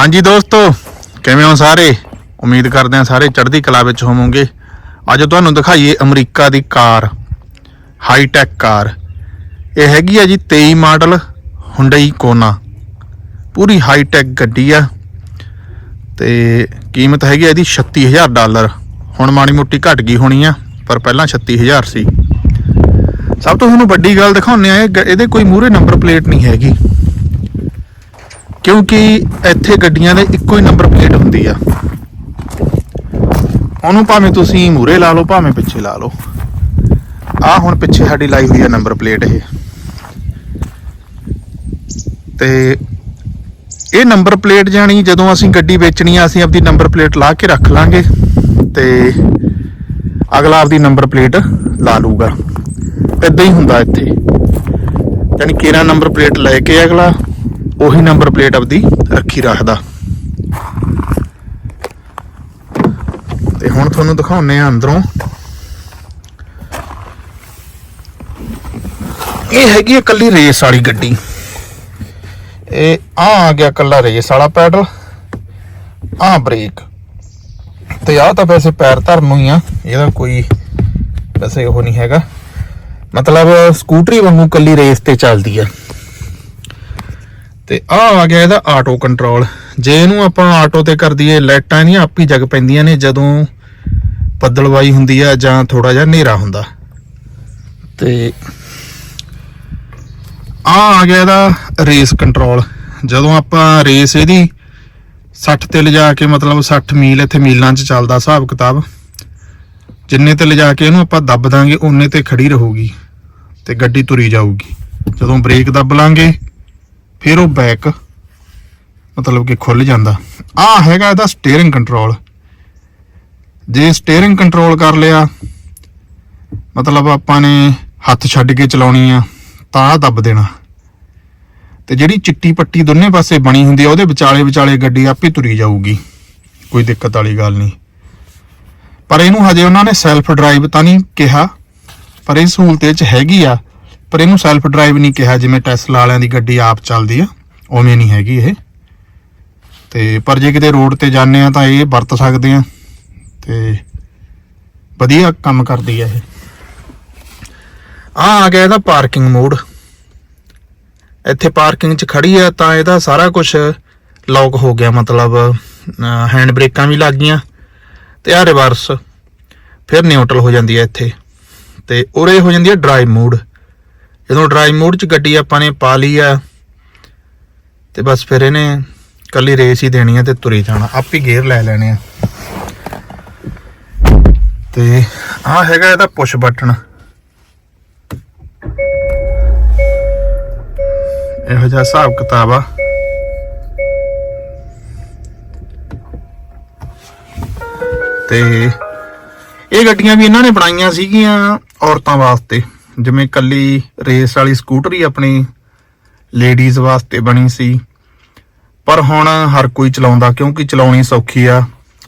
ਹਾਂਜੀ ਦੋਸਤੋ, ਕਿਵੇਂ ਹੋ ਸਾਰੇ? ਉਮੀਦ ਕਰਦੇ ਹਾਂ ਸਾਰੇ ਚੜ੍ਹਦੀ ਕਲਾ ਵਿੱਚ ਹੋਵੋਗੇ। ਅੱਜ ਤੁਹਾਨੂੰ ਦਿਖਾਈਏ ਅਮਰੀਕਾ ਦੀ ਕਾਰ ਹਾਈ ਟੈਕ ਕਾਰ। ਇਹ ਹੈਗੀ ਆ ਜੀ 23 ਮਾਡਲ ਹੁੰਡਈ ਕੋਨਾ ਪੂਰੀ ਹਾਈ ਟੈਕ ਗੱਡੀ ਆ ਤੇ ਕੀਮਤ ਹੈਗੀ ਆ ਇਹਦੀ 36000 ਡਾਲਰ। ਹੁਣ ਮਾੜੀ ਮੋਟੀ ਘਟ ਗਈ ਹੋਣੀ ਆ, ਪਰ ਪਹਿਲਾਂ 36000 ਸੀ। ਸਭ ਤੋਂ ਤੁਹਾਨੂੰ ਵੱਡੀ ਗੱਲ ਦਿਖਾਉਂਦੇ ਆ ਇਹ ਗ- ਇਹਦੇ ਕੋਈ ਮੂਹਰੇ ਨੰਬਰ ਪਲੇਟ ਨਹੀਂ ਹੈਗੀ। ਕਿਉਂਕਿ ਇੱਥੇ ਗੱਡੀਆਂ ਦੇ ਇੱਕੋ ਹੀ ਨੰਬਰ ਪਲੇਟ ਹੁੰਦੀ ਆ। ਉਹਨੂੰ ਭਾਵੇਂ ਤੁਸੀਂ ਮੂਰੇ ਲਾ ਲਓ, ਭਾਵੇਂ ਪਿੱਛੇ ਲਾ ਲਓ। ਆ ਹੁਣ ਪਿੱਛੇ ਸਾਡੀ ਲਾਈ ਹੋਈ ਆ ਨੰਬਰ ਪਲੇਟ ਇਹ। ਤੇ ਇਹ ਨੰਬਰ ਪਲੇਟ ਜਾਣੀ ਜਦੋਂ ਅਸੀਂ ਗੱਡੀ ਵੇਚਣੀ ਆ, ਅਸੀਂ ਆਪਦੀ ਨੰਬਰ ਪਲੇਟ ਲਾ ਕੇ ਰੱਖ ਲਾਂਗੇ ਤੇ ਅਗਲਾ ਆਪਦੀ ਨੰਬਰ ਪਲੇਟ ਲਾ ਲੂਗਾ ਇਦਾਂ ਹੀ ਹੁੰਦਾ ਇੱਥੇ। ਯਾਨੀ ਕਿਹੜਾ ਨੰਬਰ ਪਲੇਟ ਲੈ ਕੇ ਅਗਲਾ ਉਹੀ ਨੰਬਰ ਪਲੇਟ ਆਪਦੀ ਰੱਖੀ ਰੱਖਦਾ। ਤੇ ਹੁਣ ਤੁਹਾਨੂੰ ਦਿਖਾਉਨੇ ਆ ਅੰਦਰੋਂ। ਇਹ ਹੈਗੀ ਆ ਰੇਸ ਵਾਲੀ ਗੱਡੀ। ਇਹ ਆ ਆ ਗਿਆ ਕੱਲਾ ਰੇਸ ਵਾਲਾ ਪੈਡਲ ਆ ਬ੍ਰੇਕ ਤੇ ਆ ਤਾਂ ਵੈਸੇ ਪੈਰ ਧਰਨ ਨੂੰ ਹੀ ਆ, ਇਹਦਾ ਕੋਈ ਵੈਸੇ ਉਹ ਨਹੀਂ ਹੈਗਾ। ਮਤਲਬ ਸਕੂਟਰੀ ਵਾਂਗੂ ਕੱਲੀ ਰੇਸ ਤੇ ਚੱਲਦੀ ਆ। ਤੇ ਆ ਆ ਗਿਆ ਇਹਦਾ ਆਟੋ ਕੰਟਰੋਲ ਜੇ ਇਹਨੂੰ ਆਪਾਂ ਆਟੋ ਤੇ ਕਰ ਦਈਏ, ਲਾਈਟਾਂ ਇਹਦੀਆਂ ਆਪ ਹੀ ਜਗ ਪੈਂਦੀਆਂ ਨੇ, ਜਦੋਂ ਬੱਦਲਵਾਈ ਹੁੰਦੀ ਆ ਜਾਂ ਥੋੜਾ ਜਿਹਾ ਹਨੇਰਾ ਹੁੰਦਾ। ਤੇ ਆ ਆ ਗਿਆ ਇਹਦਾ ਰੇਸ ਕੰਟਰੋਲ ਜਦੋਂ ਆਪਾਂ ਰੇਸ ਇਹਦੀ 60 ਤੇ ਲਿਜਾ ਕੇ, ਮਤਲਬ 60 ਮੀਲ ਇੱਥੇ ਮੀਲਾਂ 'ਚ ਚੱਲਦਾ ਹਿਸਾਬ ਕਿਤਾਬ, ਜਿੰਨੇ ਤੇ ਲਿਜਾ ਕੇ ਇਹਨੂੰ ਆਪਾਂ ਦੱਬ ਦਾਂਗੇ ਉਹਨੇ ਤੇ ਖੜੀ ਰਹੂਗੀ ਤੇ ਗੱਡੀ ਤੁਰੀ ਜਾਊਗੀ। ਜਦੋਂ ਬ੍ਰੇਕ ਦੱਬ ਲਾਂਗੇ ਫਿਰ ਉਹ ਬੈਕ ਮਤਲਬ ਕਿ ਖੁੱਲ ਜਾਂਦਾ। ਆ ਹੈਗਾ ਇਹਦਾ ਸਟੀਅਰਿੰਗ ਕੰਟਰੋਲ ਜੇ ਸਟੀਅਰਿੰਗ ਕੰਟਰੋਲ ਕਰ ਲਿਆ, ਮਤਲਬ ਆਪਾਂ ਨੇ ਹੱਥ ਛੱਡ ਕੇ ਚਲਾਉਣੀ ਆ, ਤਾਂ ਦੱਬ ਦੇਣਾ। ਤੇ ਜਿਹੜੀ ਚਿੱਟੀ ਪੱਟੀ ਦੋਨੇ ਪਾਸੇ ਬਣੀ ਹੁੰਦੀ ਆ, ਉਹਦੇ ਵਿਚਾਲੇ ਵਿਚਾਲੇ ਗੱਡੀ ਆਪੇ ਤੁਰੀ ਜਾਊਗੀ। ਕੋਈ ਦਿੱਕਤ ਵਾਲੀ ਗੱਲ ਨਹੀਂ। ਪਰ ਇਹਨੂੰ ਹਜੇ ਉਹਨਾਂ ਨੇ ਸੈਲਫ ਡਰਾਈਵ ਤਾਂ ਨਹੀਂ ਕਿਹਾ, ਪਰ ਇਹ ਸਹੂਲਤ ਇਹ ਚ ਹੈਗੀ ਆ ਪਰ ਇਹਨੂੰ ਸੈਲਫ ਡਰਾਈਵ ਨਹੀਂ ਕਿਹਾ ਜਿਵੇਂ ਟੈਸਲਾ ਵਾਲਿਆਂ ਦੀ ਗੱਡੀ ਆਪ ਚੱਲਦੀ ਆ, ਉਵੇਂ ਨਹੀਂ ਹੈਗੀ ਇਹ। ਤੇ ਪਰ ਜੇ ਕਿਤੇ ਰੋਡ ਤੇ ਜਾਂਦੇ ਆ ਤਾਂ ਇਹ ਵਰਤ ਸਕਦੇ ਆ ਤੇ ਵਧੀਆ ਕੰਮ ਕਰਦੀ ਆ ਇਹ। ਆ ਆ ਗਿਆ ਇਹਦਾ ਪਾਰਕਿੰਗ ਮੋਡ ਇੱਥੇ ਪਾਰਕਿੰਗ 'ਚ ਖੜੀ ਆ ਤਾਂ ਇਹਦਾ ਸਾਰਾ ਕੁਝ ਲੌਕ ਹੋ ਗਿਆ, ਮਤਲਬ ਹੈਂਡ ਬ੍ਰੇਕਾਂ ਵੀ ਲੱਗ ਗਈਆਂ ਤੇ ਆ ਰਿਵਰਸ ਫਿਰ ਨਿਊਟਰਲ ਹੋ ਜਾਂਦੀ ਹੈ ਇੱਥੇ ਤੇ ਉਰੇ ਹੋ ਜਾਂਦੀ ਹੈ ਡਰਾਈਵ ਮੋਡ ਜਦੋਂ ਡਰਾਈਵ ਮੋਡ 'ਚ ਗੱਡੀ ਆਪਾਂ ਨੇ ਪਾ ਲਈ ਆ, ਤੇ ਬਸ ਫਿਰ ਇਹਨੇ ਕੱਲੀ ਰੇਸ ਹੀ ਦੇਣੀ ਆ ਤੇ ਤੁਰੀ ਜਾਣਾ। ਆਪ ਹੀ ਗੇਅਰ ਲੈ ਲੈਣੇ ਆ। ਤੇ ਆ ਹੈਗਾ ਇਹਦਾ ਪੁਸ਼ ਬਟਨ ਇਹੋ ਜਿਹਾ ਹਿਸਾਬ ਕਿਤਾਬ ਆ। ਤੇ ਇਹ ਗੱਡੀਆਂ ਵੀ ਇਹਨਾਂ ਨੇ ਬਣਾਈਆਂ ਸੀਗੀਆਂ ਔਰਤਾਂ ਵਾਸਤੇ। ਜਿਵੇਂ ਕੱਲੀ ਰੇਸ ਵਾਲੀ ਸਕੂਟਰੀ ਆਪਣੀ ਲੇਡੀਜ਼ ਵਾਸਤੇ ਬਣੀ ਸੀ। ਪਰ ਹੁਣ ਹਰ ਕੋਈ ਚਲਾਉਂਦਾ ਕਿਉਂਕਿ ਚਲਾਉਣੀ ਸੌਖੀ ਆ,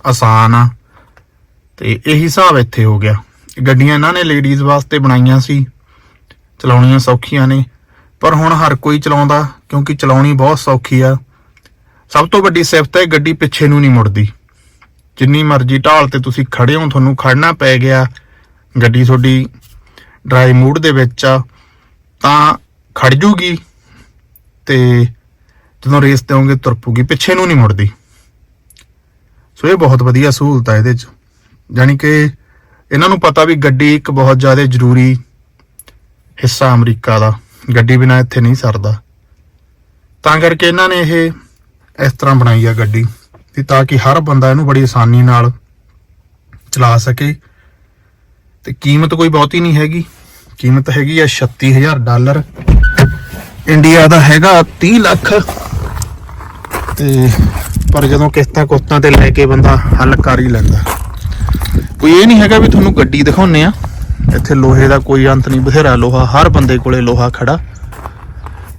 ਆਸਾਨ ਆ। ਤੇ ਇਹੀ ਹਿਸਾਬ ਇੱਥੇ ਹੋ ਗਿਆ। ਗੱਡੀਆਂ ਇਹਨਾਂ ਨੇ ਲੇਡੀਜ਼ ਵਾਸਤੇ ਬਣਾਈਆਂ ਸੀ। ਚਲਾਉਣੀਆਂ ਸੌਖੀਆਂ ਨੇ। ਪਰ ਹੁਣ ਹਰ ਕੋਈ ਚਲਾਉਂਦਾ ਕਿਉਂਕਿ ਚਲਾਉਣੀ ਬਹੁਤ ਸੌਖੀ ਆ। ਸਭ ਤੋਂ ਵੱਡੀ ਸਿਫਤ ਹੈ ਗੱਡੀ ਪਿੱਛੇ ਨੂੰ ਨਹੀਂ ਮੁੜਦੀ। ਜਿੰਨੀ ਮਰਜ਼ੀ ਢਾਲ ਤੇ ਤੁਸੀਂ ਖੜੇ ਹੋ, ਤੁਹਾਨੂੰ ਖੜਨਾ ਪੈ ਗਿਆ। ਗੱਡੀ ਤੁਹਾਡੀ ਡਰਾਈ ਮੂਡ ਦੇ ਵਿੱਚ ਆ, ਤਾਂ ਖੜ ਜੂਗੀ ਤੇ ਜਦੋਂ ਰੇਸ ਦੇਵੋਗੇ ਤੁਰ ਪੂਗੀ ਪਿੱਛੇ ਨੂੰ ਨਹੀਂ ਮੁੜਦੀ। ਸੋ ਇਹ ਬਹੁਤ ਵਧੀਆ ਸਹੂਲਤ ਆ ਇਹਦੇ 'ਚ। ਯਾਨੀ ਕਿ ਇਹਨਾਂ ਨੂੰ ਪਤਾ ਵੀ ਗੱਡੀ ਇੱਕ ਬਹੁਤ ਜ਼ਿਆਦਾ ਜ਼ਰੂਰੀ ਹਿੱਸਾ ਅਮਰੀਕਾ ਦਾ। ਗੱਡੀ ਬਿਨਾ ਇੱਥੇ ਨਹੀਂ ਸਰਦਾ। ਤਾਂ ਕਰਕੇ ਇਹਨਾਂ ਨੇ ਇਹ ਇਸ ਤਰ੍ਹਾਂ ਬਣਾਈ ਆ ਗੱਡੀ ਤੇ ਤਾਂ ਕਿ ਹਰ ਬੰਦਾ ਇਹਨੂੰ ਬੜੀ ਆਸਾਨੀ ਨਾਲ ਚਲਾ ਸਕੇ। ਤੇ ਕੀਮਤ ਕੋਈ ਬਹੁਤੀ ਨਹੀਂ ਹੈਗੀ। ਕੀਮਤ ਹੈਗੀ ਆ 36000 ਡਾਲਰ। ਇੰਡੀਆ ਦਾ ਹੈਗਾ 30 ਲੱਖ। ਤੇ ਪਰ ਜਦੋਂ ਕਿਸ਼ਤਾਂ ਕੁਸ਼ਤਾਂ ਤੇ ਲੈ ਕੇ ਬੰਦਾ ਹੱਲ ਕਰ ਹੀ ਲੈਂਦਾ। ਕੋਈ ਇਹ ਨਹੀਂ ਹੈਗਾ ਵੀ ਤੁਹਾਨੂੰ ਗੱਡੀ ਦਿਖਾਉਨੇ ਆ। ਇੱਥੇ ਲੋਹੇ ਦਾ ਕੋਈ ਅੰਤ ਨਹੀਂ, ਬਥੇਰਾ ਲੋਹਾ, ਹਰ ਬੰਦੇ ਕੋਲੇ ਲੋਹਾ ਖੜਾ।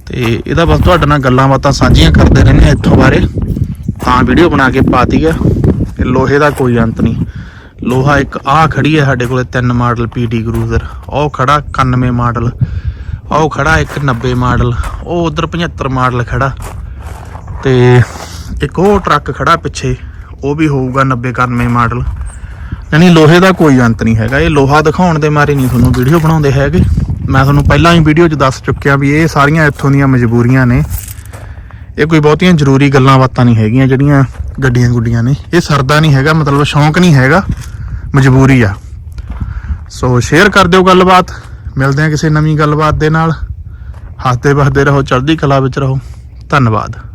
ਤੇ ਇਹਦਾ ਬਸ ਤੁਹਾਡੇ ਨਾਲ ਗੱਲਾਂ ਬਾਤਾਂ ਸਾਂਝੀਆਂ ਕਰਦੇ ਰਹਿੰਦੇ ਆ ਇੱਥੋਂ ਬਾਰੇ। ਤਾਂ ਵੀਡੀਓ ਬਣਾ ਕੇ ਪਾਤੀ ਆ। ਕਿ ਲੋਹੇ ਦਾ ਕੋਈ ਅੰਤ ਨਹੀਂ। ਲੋਹਾ ਇੱਕ ਆ ਖੜੀ ਹੈ ਸਾਡੇ ਕੋਲੇ ਤਿੰਨ ਮਾਡਲ ਪੀਡੀ ਕਰੂਜ਼ਰ। ਉਹ ਖੜਾ 91 ਮਾਡਲ, ਉਹ ਖੜਾ ਇੱਕ 90 ਮਾਡਲ, ਉਹ ਉਧਰ 75 ਮਾਡਲ ਖੜਾ। ਤੇ ਇੱਕ ਉਹ ਟਰੱਕ ਖੜਾ ਪਿੱਛੇ, ਉਹ ਵੀ ਹੋਊਗਾ 90 91 ਮਾਡਲ। ਯਾਨੀ ਲੋਹੇ ਦਾ ਕੋਈ ਅੰਤ ਨਹੀਂ ਹੈਗਾ, ਇਹ ਲੋਹਾ ਦਿਖਾਉਣ ਦੇ ਮਾਰੇ ਨਹੀਂ ਤੁਹਾਨੂੰ ਵੀਡੀਓ ਬਣਾਉਂਦੇ ਹੈਗੇ। ਮੈਂ ਤੁਹਾਨੂੰ ਪਹਿਲਾਂ ਹੀ ਵੀਡੀਓ 'ਚ ਦੱਸ ਚੁੱਕਿਆ ਵੀ ਇਹ ਸਾਰੀਆਂ ਇੱਥੋਂ ਦੀਆਂ ਮਜਬੂਰੀਆਂ ਨੇ। ਇਹ ਕੋਈ ਬਹੁਤੀਆਂ ਜ਼ਰੂਰੀ ਗੱਲਾਂ ਬਾਤਾਂ ਨਹੀਂ ਹੈਗੀਆਂ ਜਿਹੜੀਆਂ ਗੱਡੀਆਂ ਗੁੱਡੀਆਂ ਨੇ। ਇਹ ਸਰਦਾ ਨਹੀਂ ਹੈਗਾ, ਮਤਲਬ ਸ਼ੌਂਕ ਨਹੀਂ ਹੈਗਾ। ਮਜਬੂਰੀ ਆ। ਸੋ ਸ਼ੇਅਰ ਕਰ ਦਿਓ ਗੱਲਬਾਤ। ਮਿਲਦੇ ਆ ਕਿਸੇ ਨਵੀਂ ਗੱਲਬਾਤ ਦੇ ਨਾਲ। ਹੱਸਦੇ ਵਸਦੇ ਰਹੋ, ਚੜ੍ਹਦੀ ਕਲਾ ਵਿੱਚ ਰਹੋ। ਧੰਨਵਾਦ।